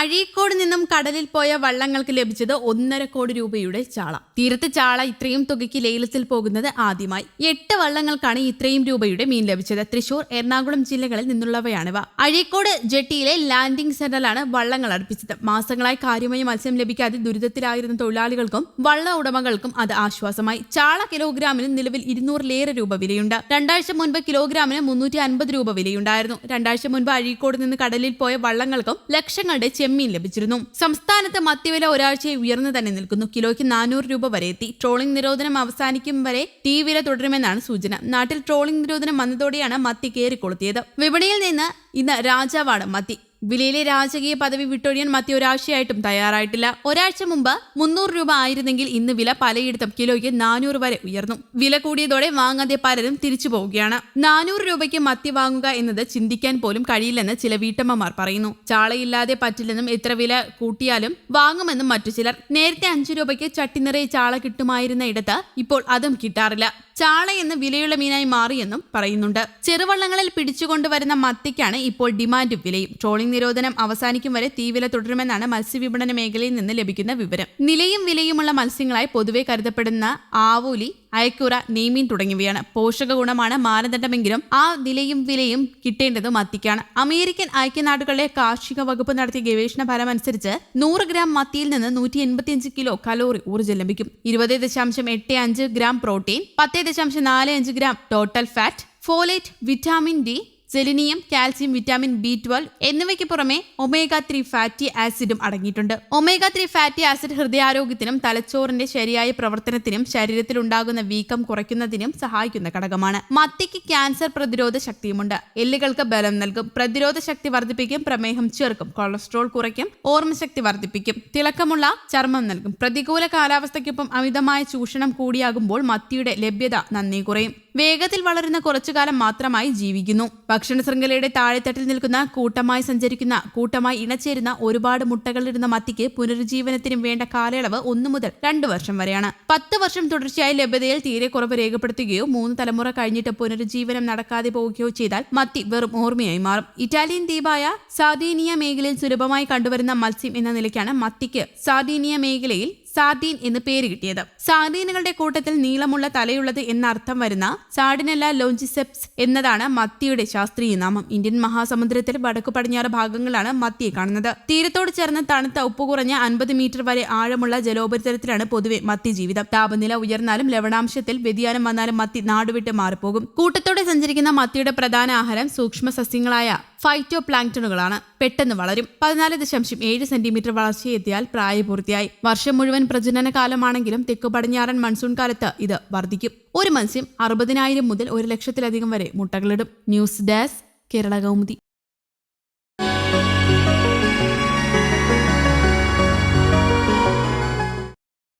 അഴീക്കോട് നിന്നും കടലിൽ പോയ വള്ളങ്ങൾക്ക് ലഭിച്ചത് ഒന്നര കോടി രൂപയുടെ ചാള. തീരത്ത് ചാള ഇത്രയും തുകയ്ക്ക് ലേലത്തിൽ പോകുന്നത് ആദ്യമായി. എട്ട് വള്ളങ്ങൾക്കാണ് ഇത്രയും രൂപയുടെ മീൻ ലഭിച്ചത്. തൃശൂർ എറണാകുളം ജില്ലകളിൽ നിന്നുള്ളവയാണിവ. അഴീക്കോട് ജെട്ടിയിലെ ലാൻഡിംഗ് സെന്ററിലാണ് വള്ളങ്ങൾ അടുപ്പിച്ചത് മാസങ്ങളായി കാര്യമായ മത്സ്യം ലഭിക്കാതെ ദുരിതത്തിലായിരുന്ന തൊഴിലാളികൾക്കും വള്ള ഉടമകൾക്കും അത് ആശ്വാസമായി. ചാള കിലോഗ്രാമിന് നിലവിൽ ഇരുന്നൂറിലേറെ രൂപ വിലയുണ്ട്. രണ്ടാഴ്ച മുൻപ് കിലോഗ്രാമിന് മുന്നൂറ്റി അൻപത് രൂപ വിലയുണ്ടായിരുന്നു. രണ്ടാഴ്ച മുൻപ് അഴീക്കോട് നിന്ന് കടലിൽ പോയ വള്ളങ്ങൾക്കും ലക്ഷങ്ങളുടെ ചെമ്മീൻ ലഭിച്ചിരുന്നു. സംസ്ഥാനത്ത് മദ്യവില ഒരാഴ്ചയായി ഉയർന്നു തന്നെ നിൽക്കുന്നു. കിലോയ്ക്ക് നാനൂറ് രൂപ വരെ എത്തി. ട്രോളിംഗ് നിരോധനം അവസാനിക്കും വരെ തീ വില തുടരുമെന്നാണ് സൂചന. നാട്ടിൽ ട്രോളിംഗ് നിരോധനം വന്നതോടെയാണ് മത്തി കയറിക്കൊളുത്തിയത്. വിപണിയിൽ നിന്ന് ഇന്ന് രാജാവാണ് മത്തി വിലയിലെ രാജകീയ പദവി വിട്ടൊഴിയാൻ മത്തി ഒരാഴ്ചയായിട്ടും തയ്യാറായിട്ടില്ല. ഒരാഴ്ച മുമ്പ് മുന്നൂറ് രൂപ ആയിരുന്നെങ്കിൽ ഇന്ന് വില പലയിടത്തും കിലോയ്ക്ക് നാനൂറ് വരെ ഉയർന്നു. വില കൂടിയതോടെ വാങ്ങാതെ പലരും തിരിച്ചു പോവുകയാണ്. നാനൂറ് രൂപയ്ക്ക് മത്തി വാങ്ങുക എന്നത് ചിന്തിക്കാൻ പോലും കഴിയില്ലെന്ന് ചില വീട്ടമ്മമാർ പറയുന്നു. ചാളയില്ലാതെ പറ്റില്ലെന്നും എത്ര വില കൂട്ടിയാലും വാങ്ങുമെന്നും മറ്റു ചിലർ. നേരത്തെ അഞ്ചു രൂപയ്ക്ക് ചട്ടി നിറയെ ചാള കിട്ടുമായിരുന്ന ഇടത്ത് ഇപ്പോൾ അതും കിട്ടാറില്ല. ചാള എന്ന് വിലയുള്ള മീനായി മാറിയെന്നും പറയുന്നുണ്ട്. ചെറുവള്ളങ്ങളിൽ പിടിച്ചുകൊണ്ടുവരുന്ന മത്തിക്കാണ് ഇപ്പോൾ ഡിമാൻഡും വിലയും. ട്രോളിംഗ് നിരോധനം അവസാനിക്കും വരെ തീവില തുടരുമെന്നാണ് മത്സ്യവിപണന മേഖലയിൽ നിന്ന് ലഭിക്കുന്ന വിവരം. നിലയും വിലയുമുള്ള മത്സ്യങ്ങളായി പൊതുവെ കരുതപ്പെടുന്ന ആവൂലി അയക്കുറ നെയ്മീൻ തുടങ്ങിയവയാണ്. പോഷക ഗുണമാണ് മാനദണ്ഡമെങ്കിലും ആ നിലയും വിലയും കിട്ടേണ്ടതും മത്തിക്കാണ് അമേരിക്കൻ ഐക്യനാടുകളിലെ കാർഷിക വകുപ്പ് നടത്തിയ ഗവേഷണ ഫലം അനുസരിച്ച് നൂറ് ഗ്രാം മത്തിയിൽ നിന്ന് നൂറ്റി എൺപത്തിയഞ്ച് കിലോ കലോറി ഊർജം ലഭിക്കും. ഇരുപത് ദശാംശം എട്ട് അഞ്ച് ഗ്രാം പ്രോട്ടീൻ പത്ത് ദശാംശം നാല് അഞ്ച് gram total fat folate vitamin D selenium calcium vitamin B twelve എന്നിവയ്ക്ക് പുറമെ ഒമേഗ ത്രീ ഫാറ്റി ആസിഡും അടങ്ങിയിട്ടുണ്ട്. ഒമേഗ ത്രീ ഫാറ്റി ആസിഡ് ഹൃദയാരോഗ്യത്തിനും തലച്ചോറിന്റെ ശരിയായ പ്രവർത്തനത്തിനും ശരീരത്തിൽ ഉണ്ടാകുന്ന വീക്കം കുറയ്ക്കുന്നതിനും സഹായിക്കുന്ന ഘടകമാണ്. മത്തിക്ക് ക്യാൻസർ പ്രതിരോധ ശക്തിയുമുണ്ട്. എല്ലുകൾക്ക് ബലം നൽകും. പ്രതിരോധ ശക്തി വർദ്ധിപ്പിക്കും പ്രമേഹം ചേർക്കും കൊളസ്ട്രോൾ കുറയ്ക്കും ഓർമ്മശക്തി വർദ്ധിപ്പിക്കും തിളക്കമുള്ള ചർമ്മം നൽകും. പ്രതികൂല കാലാവസ്ഥയ്ക്കൊപ്പം അമിതമായ ചൂഷണം കൂടിയാകുമ്പോൾ മത്തിയുടെ ലഭ്യത നന്ദി കുറയും. വേഗത്തിൽ വളരുന്ന കുറച്ചു കാലം മാത്രമായി ജീവിക്കുന്നു. ഭക്ഷണ ശൃംഖലയുടെ താഴെത്തട്ടിൽ നിൽക്കുന്ന കൂട്ടമായി സഞ്ചരിക്കുന്ന കൂട്ടമായി ഇണചേരുന്ന ഒരുപാട് മുട്ടകളിടുന്ന മത്തിക്ക് പുനരുജ്ജീവനത്തിനും വേണ്ട കാലയളവ് ഒന്നു മുതൽ രണ്ടു വർഷം വരെയാണ്. പത്ത് വർഷം തുടർച്ചയായി ലഭ്യതയിൽ തീരെ കുറവ് രേഖപ്പെടുത്തുകയോ മൂന്ന് തലമുറ കഴിഞ്ഞിട്ട് പുനരുജ്ജീവനം നടക്കാതെ പോവുകയോ ചെയ്താൽ മത്തി വെറും ഓർമ്മയായി മാറും. ഇറ്റാലിയൻ ദ്വീപായ സാദീനിയ മേഖലയിൽ സുലഭമായി കണ്ടുവരുന്ന മത്സ്യം എന്ന നിലയ്ക്കാണ് മത്തിക്ക് സാദീനിയ മേഖലയിൽ സാർഡീൻ എന്ന് പേര് കിട്ടിയത്. സാദീനുകളുടെ കൂട്ടത്തിൽ നീളമുള്ള തലയുള്ളത് എന്നർത്ഥം വരുന്ന സാഡിനല്ല ലോഞ്ചിസെപ്സ് എന്നതാണ് മത്തിയുടെ ശാസ്ത്രീയ നാമം. ഇന്ത്യൻ മഹാസമുദ്രത്തിൽ വടക്കു പടിഞ്ഞാറ് ഭാഗങ്ങളാണ് മത്തിയെ കാണുന്നത്. തീരത്തോട് ചേർന്ന് തണുത്ത ഉപ്പ് കുറഞ്ഞ അൻപത് മീറ്റർ വരെ ആഴമുള്ള ജലോപരിതലത്തിലാണ് പൊതുവെ മത്തി ജീവിതം. താപനില ഉയർന്നാലും ലവണാംശത്തിൽ വ്യതിയാനം വന്നാലും മത്തി നാടുവിട്ട് മാറിപ്പോകും. കൂട്ടത്തോടെ സഞ്ചരിക്കുന്ന മത്തിയുടെ പ്രധാന ആഹാരം സൂക്ഷ്മ സസ്യങ്ങളായ ഫൈറ്റോ പ്ലാങ്ടണുകളാണ് പെട്ടെന്ന് വളരും. പതിനാല് ദശാംശം ഏഴ് സെന്റിമീറ്റർ വളർച്ചയെത്തിയാൽ പ്രായപൂർത്തിയായി. വർഷം മുഴുവൻ പ്രജനന കാലമാണെങ്കിലും തെക്കു പടിഞ്ഞാറൻ മൺസൂൺ കാലത്ത് ഇത് വർദ്ധിക്കും. ഒരു മത്സ്യം അറുപതിനായിരം മുതൽ ഒരു ലക്ഷത്തിലധികം വരെ മുട്ടകളിടും. News desk Kerala Kaumudi.